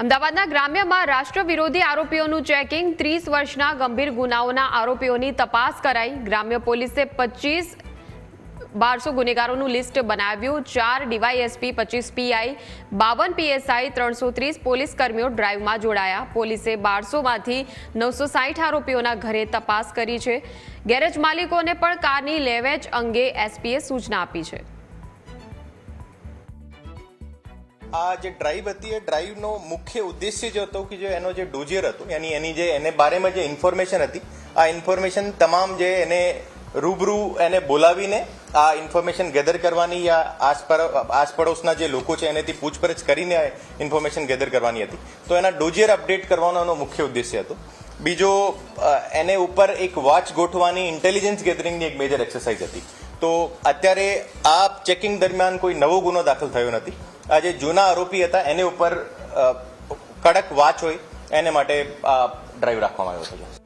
અમદાવાદના ગ્રામ્યમાં રાષ્ટ્ર વિરોધી આરોપીઓનું ચેકિંગ, ત્રીસ વર્ષના ગંભીર ગુનાઓના આરોપીઓની તપાસ કરાઈ. ગ્રામ્ય પોલીસે પચીસ બારસો ગુનેગારોનું લિસ્ટ બનાવ્યું. ચાર ડીવાયએસપી, પચીસ પીઆઈ, બાવન પીએસઆઈ, ત્રણસો ત્રીસ પોલીસ કર્મીઓ ડ્રાઈવમાં જોડાયા. પોલીસે બારસોમાંથી નવસો સાઠ આરોપીઓના ઘરે તપાસ કરી છે. ગેરેજ માલિકોને પણ કારની લેવેચ અંગે એસપીએ સૂચના આપી છે. આ જે ડ્રાઈવ હતી, એ ડ્રાઈવનો મુખ્ય ઉદ્દેશ્ય જ હતો કે જે એનો જે ડોઝિયર હતો, યાની એની જે, એને બારેમાં જે ઇન્ફોર્મેશન હતી, આ ઇન્ફોર્મેશન તમામ જે એને રૂબરૂ એને બોલાવીને આ ઇન્ફોર્મેશન ગેધર કરવાની યા આસપર, આસપડોશના જે લોકો છે, એનેથી પૂછપરછ કરીને ઇન્ફોર્મેશન ગેધર કરવાની હતી. તો એના ડોઝિયર અપડેટ કરવાનો એનો મુખ્ય ઉદ્દેશ્ય હતો. બીજો એને ઉપર એક વોચ ગોઠવાની ઇન્ટેલિજન્સ ગેધરિંગની એક મેજર એક્સરસાઇઝ હતી. તો અત્યારે આ ચેકિંગ દરમિયાન કોઈ નવો ગુનો દાખલ થયો નથી. આ જે જૂના આરોપી હતા, એને ઉપર કડક વાચ હોય, એને માટે ડ્રાઈવ રાખવામાં આવ્યો હતો.